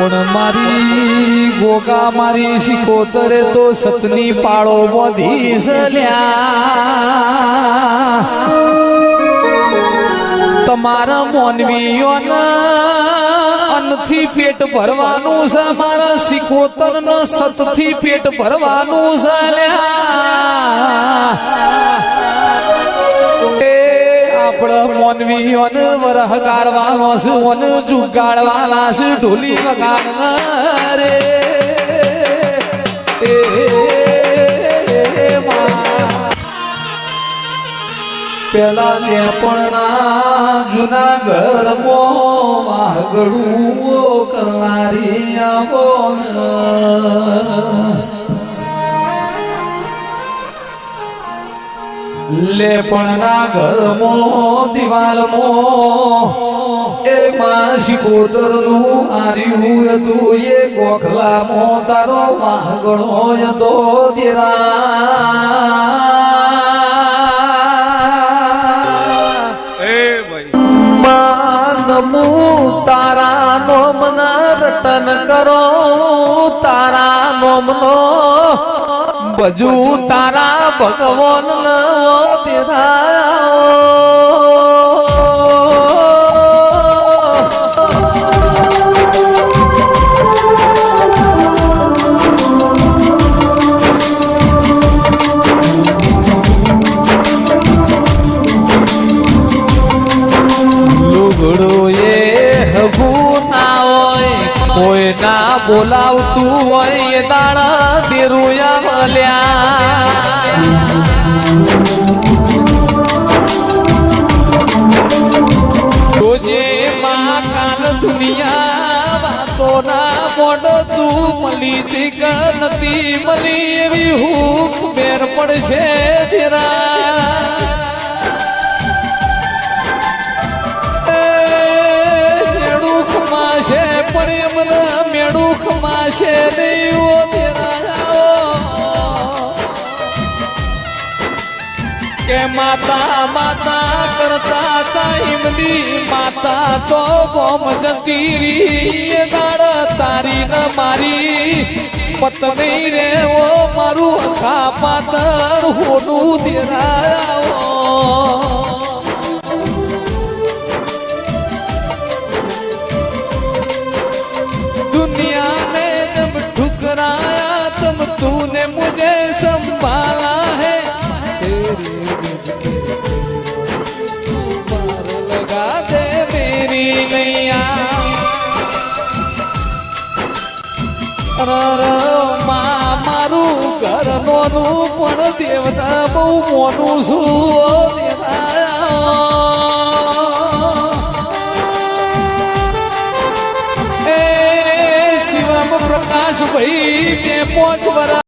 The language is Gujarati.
પણ મારી ગોગા મારી શિકોતરે તો સતની પાળો બધી સલ્યા. તમારા મોનવીઓના અનથી પેટ ભરવાનું છે, મારા સિકોતર નો સતથી પેટ ભરવાનું છે આપણા મોનવીઓને વરહ કારવાનો છે ઓને જુગાડવાના છે, ઢોલી વગાડના રે. મા. પેલા લેપણના જૂના ઘરમાં વાઘડું કરનારી આવો લેપણના ઘરમાં દિવાલમાં એ માસી કોતરનું આર્યું હતું એ ગોખલામાં તારો વાઘડો હતો તેરા. તારા નોમના રટન કરો તારા નોમનો બજુ તારા ભગવાન તેરા ના બોલાવતું હોય દાણા દેરુયા મળ્યા રોજે મહાકાલ દુનિયા વાતો ના મોડ તું મળી તી નથી મળી એવી હું મેર પડશે તેરા. તેરા આવો. કે માતા માતા કરતા તા હિમલી, માતા તો બોમ જતી રી દાડ તારી ન મારી પત્ની રે ઓ મારું ખા પાતર ठुकराया तब तूने मुझे संभाला है तेरी जिंदगी तू पार लगा दे मेरी नैया રર માં મારું ઘર નોનું પણ દેવતા બહુ મોનું છું એ શિવમ પ્રકાશ ભાઈ વરા